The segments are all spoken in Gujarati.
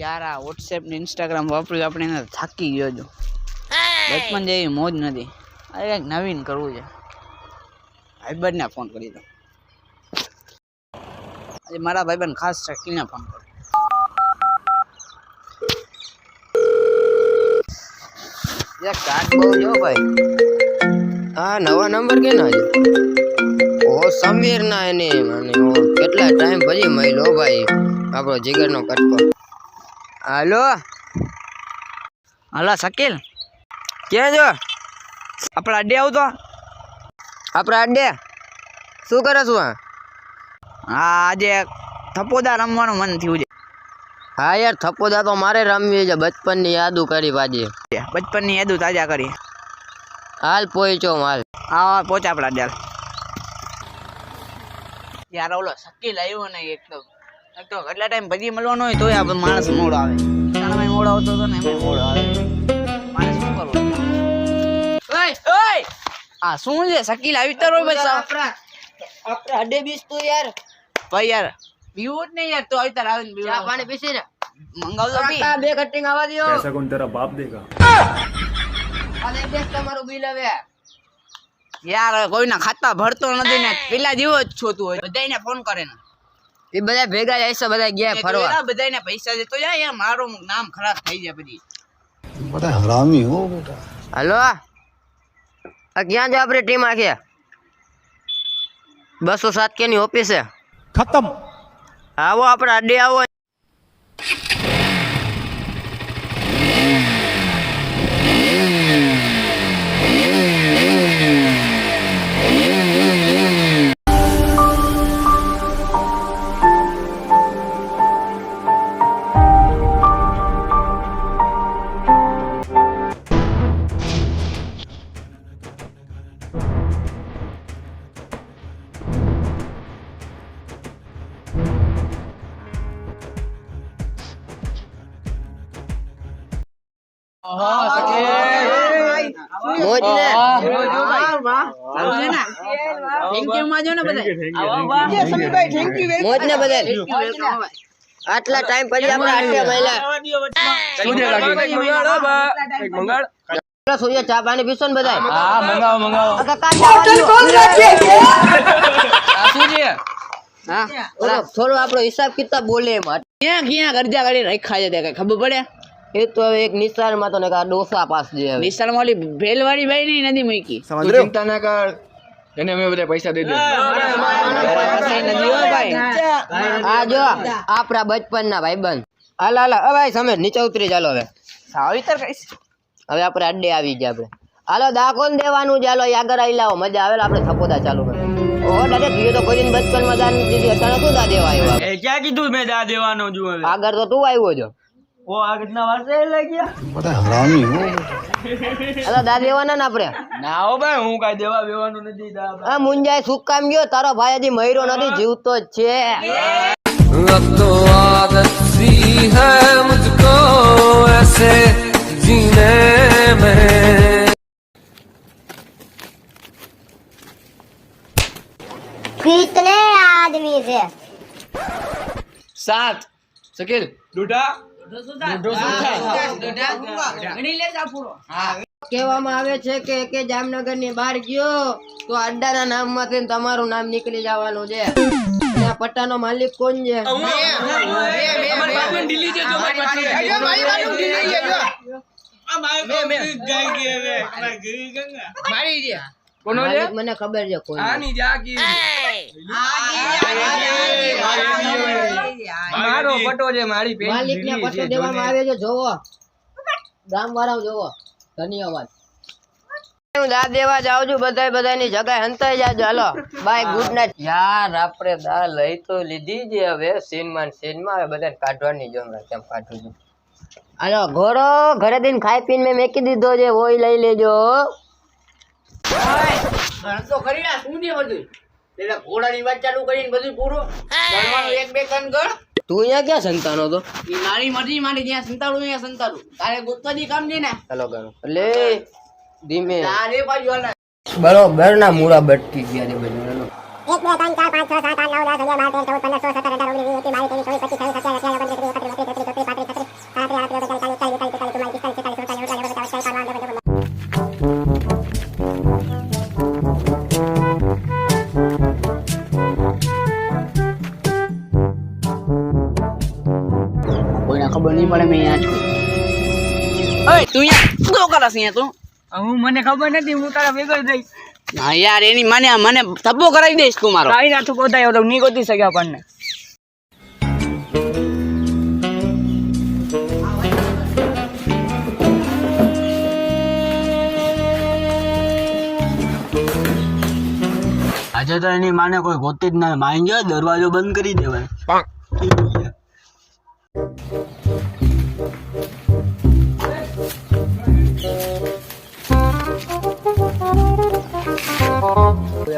યાર આ વોટ્સએપ ને ઇન્સ્ટાગ્રામ વાપર્યું આપણે એને થાકી ગયો છું. બચપન જેવી મોજ નથી. અરે કંઈક નવીન કરવું છે. ભાઈબંધને ફોન કરી દો આજે મારા ભાઈબંધ ખાસ શકીને ફોન કર્યો આ નવા નંબર કે ના છે? ઓ સમીર ના એને મને કેટલા ટાઈમ પછી મળ્યો ભાઈ આપણો જીગરનો કટકો. હાલો. હલો શકીલ ક્યાં છો આપણા અડ્ડે આવતો આપણા અડ્ડે શું કરે છું? હા આજે થપોદા રમવાનું મન થયું છે. હા યાર થપ્પોદા તો મારે રમવી છે. બચપનની યાદો કરી પાછી. બચપનની યાદો તાજા કરી. હાલ પહોંચો હાલ હા પહોંચ આપણા અડ્ડે યાર ઓલો શકીલ આવ્યો ને એક તો કેટલા ટાઈમ ભજી મળવાનો હોય તોય આપણે માણસ મોડો આવે. તાણામાં મોડો આવતો હતો ને એમાં મોડો આવે. માણસ શું કરવું? ઓય! ઓય! આ શું છે? શકીલ આવી તારો બસ આપણા આપણા અડે બીસ તો યાર. ભાઈ યાર પીવું જ નહીં યાર તો આવી તાર આવીને પીવું પાણી પીસી ને મંગાવ તો બે કટિંગ આવા દો પૈસા કોણ તારા બાપ દેગા અરે દેખ તમારું બિલ હવે. યાર કોઈના ખાતા ભરતો નથી ને પેલા જેવો જ છોતું હોય. બધાને ફોન કરે ને. એ બધા ભેગા જાય છે બધા ગયા ફરવા. બધા બધાને પૈસા દેતો જાય યાર મારું નામ ખરાબ થઈ જાય પછી બધા હરામી હો બેટા. હલો આ ક્યાં છે આપણી ટીમ આખી? બસો સાત કે ની ઓફિસે ખતમ. આવો આપણે અડે આવો. આટલા ટાઈમ પછી આપણે આટલા મળ્યા સૂર્ય ચા પાણી પીશો ને બધા હા મંગાવો મંગાવો હા થોડો આપણો હિસાબ કિતાબ બોલે એમાં ક્યાં ક્યાં કરજા કરી રાખ્યા છે ખબર પડે એ તો હવે એક નિશાળમાં તો ને કા ડોસા પાસ દે હવે. નિશાળમાં ઓલી ભેલવાળી બાઈ ની નથી મૂકી. સમજ ચિંતા ના કર. એને અમે બધા પૈસા દઈ દે આ જો આપણા બચપનના ભાઈબંધ. હાલ હાલ હવે ભાઈ સમીર નીચે ઉતરી ચાલો હવે. સાવિતર કઈશ હવે આપણે અડ્ડે આવી ગયા આપણે. હાલો દાખોન દેવાનું ચાલો આગળ આવી લાવો મજા આવે આપણે થપોદા ચાલુ કરો ઓ દાદા તો કોઈ બચપનમાં દાન દીધી અચાનક શું દા દેવા આવ્યો? ક્યાં કીધું મેં દા દેવાનો છું આગળ તો તું આવ્યો છો ઓ આ કેટલા વર્ષે લઈ ગયા बड़ा हरामी हो હાલો દા દેવાના ને આપણે ના હો ભાઈ હું કાઈ દેવા બેવાનું નથી દા આ મુંજાય શું કામ ગયો તારો ભાઈ હજી મયરો નથી જીવતો જ છે अब तो आदत सी है मुझको ऐसे जीने में कितने आदमी से સાત શકીલ ડૂઢા કહેવામાં આવે છે કે કે જામનગરની બહાર ગયો તો અડ્ડાના નામમાંથી તમારું નામ નીકળી જવાનું છે. પટ્ટાનો માલિક કોણ છે. કોનો છે મને ખબર છે કોણ આની જાગી મારો પટો છે મારી પેન માલિક ને પટો દેવામાં આવે છે જોવો. ગામ વાળા જોવો. ધન્યવાદ. હું દા દેવા જાઉં છું બધા બધાની જગ્યાએ હંતાઈ જાજો. હાલો બાય ગુડ નાઇટ યાર આપણે દા લઈ તો લીધી છે હવે. સીનમાં સીનમાં હવે બધાને કાઢવાની જો હમણાં કેમ કાઢું છું. હાલો ઘોડો ઘરે દિન ખાઈ પીને મેં મેકી દીધો છે ઓય લઈ લેજો. ગણ તો કરી ના શું કામ ધીમે તારે બરોબર ના મૂળા બટકી ગયા રે બધું એક બે ત્રણ ચાર પાંચ છ સાત અહીંયા શું તું? હું મને ખબર નથી હું તારા ભેગો દઈશ જઈશ હા યાર એની મને મને થપ્પો કરાવી દઈશ તું મારો. કાંઈ નાથું ગોતાયો તો નહીં ગોતી શક્યા આપણને. આજે તો એની માને કોઈ ગોતી જ ના ગયો દરવાજો બંધ કરી દેવાય.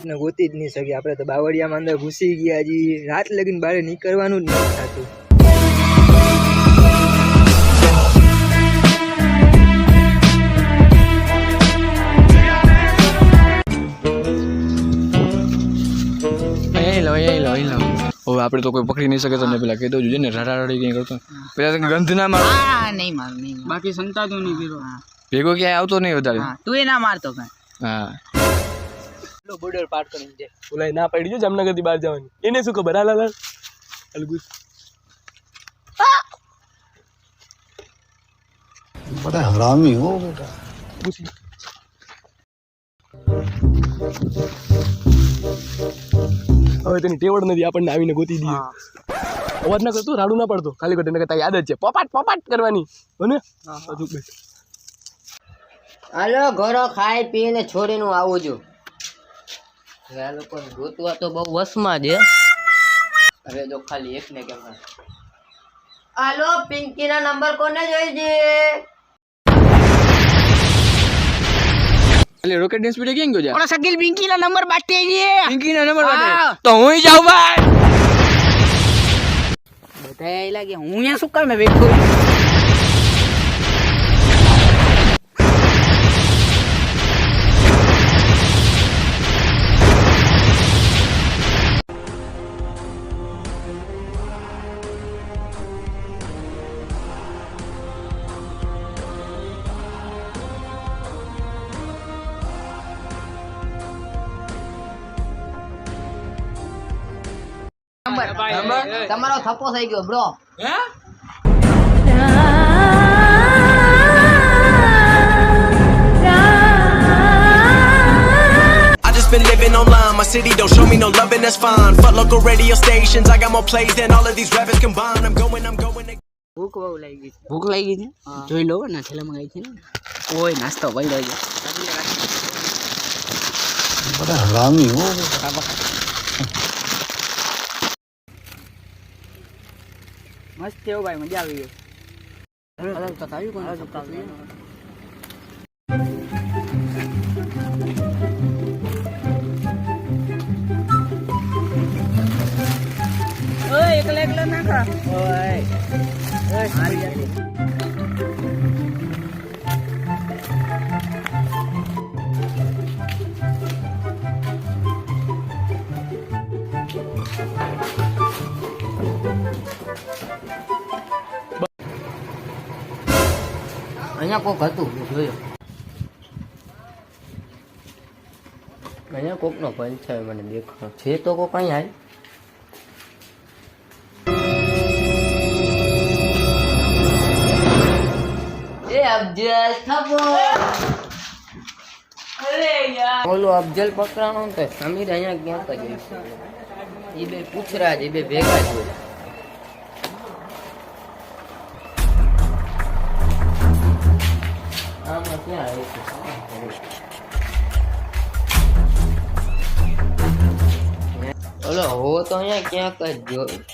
આપણે ગોતી જ નહીં શકીએ આપણે તો બાવળિયામાં અંદર ઘૂસી ગયા હજી રાત લગીને બહાર નીકળવાનું જ નથી થતું. હવે આપણે તો કોઈ પકડી નહીં શકે તો પેલા કહી દઉં જોઈએ ને રડારડી કંઈ કરતો પેલા તો ગંધ ના મારો. નહીં માર નહીં. બાકી સંતાતું નહીં ભેગો. ક્યાંય આવતો નહીં વધારે. તું એ ના મારતો કઈ. હા. એટલો બોર્ડર પાર કરીને જાય. ઓલા ના પડી જો જામનગરથી બહાર જવાની. એને શું ખબર? હાલ હાલ અલગુજ બડા હરામી હો. બેટા હવે તેની ટેવડ નથી આપણને આવીને ગોતી દઈએ. અવાજ ના કરતો રાડું ના પડતો. ખાલી કરીને તારી યાદ જ છે. પોપાટ પોપાટ કરવાની. અને હજુ હાલો ઘરો ખાઈ પીને છોડીને આવું છું. આ લોકો ગોતવા તો બહુ વસમાં છે હવે જો ખાલી એક ને કેમ હાલો પિંકી ના નંબર કોને જોઈ છે? એટલે રોકેટ ડેન્સ પીડે ક્યાં ગયો જા ઓલો શકીલ પિંકી ના નંબર બાટી ગઈ પિંકી ના નંબર હા. માટે તો હું જાઉં ભાઈ. બધા એ લાગે હું અહીંયા શું કામ બેઠો? તમારો થપ્પો થઈ ગયો bro been living online. My city don't show me no love, and that's fine. Fuck local radio stations. I got more plays than all of these rappers combined. I'm going, I'm going. ભૂખ બહુ લાગી ગઈ ભૂખ લાગી છે જોઈ લો ના છેલ્લા મંગાવી છે ને ઓય નાસ્તો ભાઈ લાગ્યો બધા હરામી હો મસ્ત થયો ભાઈ મજા આવી ગઈ. આવ્યું કોણ એકલા એકલા ના ખા. ઓય ઓય અહીંયા કોક હતું મેં જોયો અહીંયા કોક નો પંચ છે મને દેખાણો છે તો કોક અહીંયા એ અફજલ થપ્પો ઓલું અફજલ પકડાણો ને તો સમીર અહીંયા ક્યાંક જ હશે. ઈ બે પૂછરા જ ઈ બે ભેગા જ ક્યાં ઓલો, હો તો અહીંયા ક્યાંક જ જોયું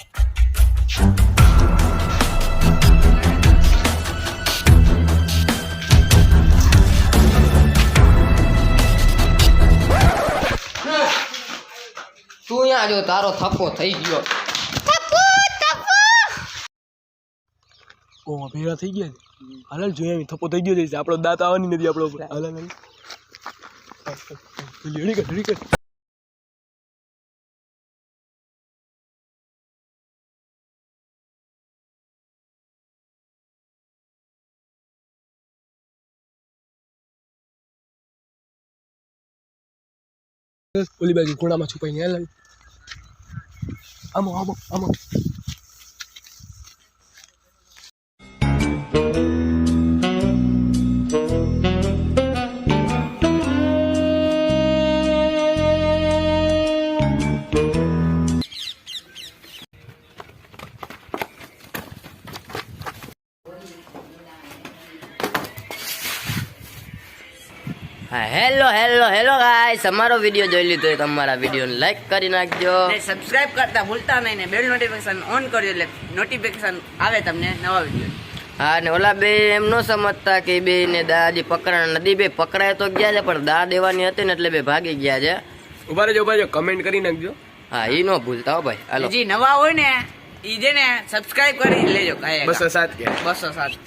તું અહીંયા જો, તારો થપ્પો થઈ ગયો. ઓ ભેગા થઈ ગયા છે. હાલ જોઈએ થપ્પો થઈ ગયો છે. આપણો દાંત આવવાની નથી આપણો હાલ હાલ. લેડી કર લેડી કર. ઓલી બાજુ ખૂણામાં છુપાઈને આમો, આમ, આમો. હેલો હેલો હેલો ગાઈસ અમારો વીડિયો જોઈ લીધો હોય તમારા વિડીયોને લાઈક કરી નાખજો. ને સબસ્ક્રાઇબ કરતા ભૂલતા નહીં ને બેલ નોટિફિકેશન ઓન કરજો એટલે નોટિફિકેશન આવે તમને નવા વીડિયો હા ને ઓલા બે એમ ન સમજતા કે બે ને દાદી પકડા નદી બે પકડાય તો ગયા છે પણ દા દેવાની હતી ને એટલે બે ભાગી ગયા છે. ઊભા રહેજો ઊભા રહેજો. કમેન્ટ કરી નાખજો. હા ઈ નો ભૂલતા હો ભાઈ. હાલો. જે નવા હોય ને ઈ જે ને સબસ્ક્રાઇબ કરી લેજો બસો સાત કે બસો સાત.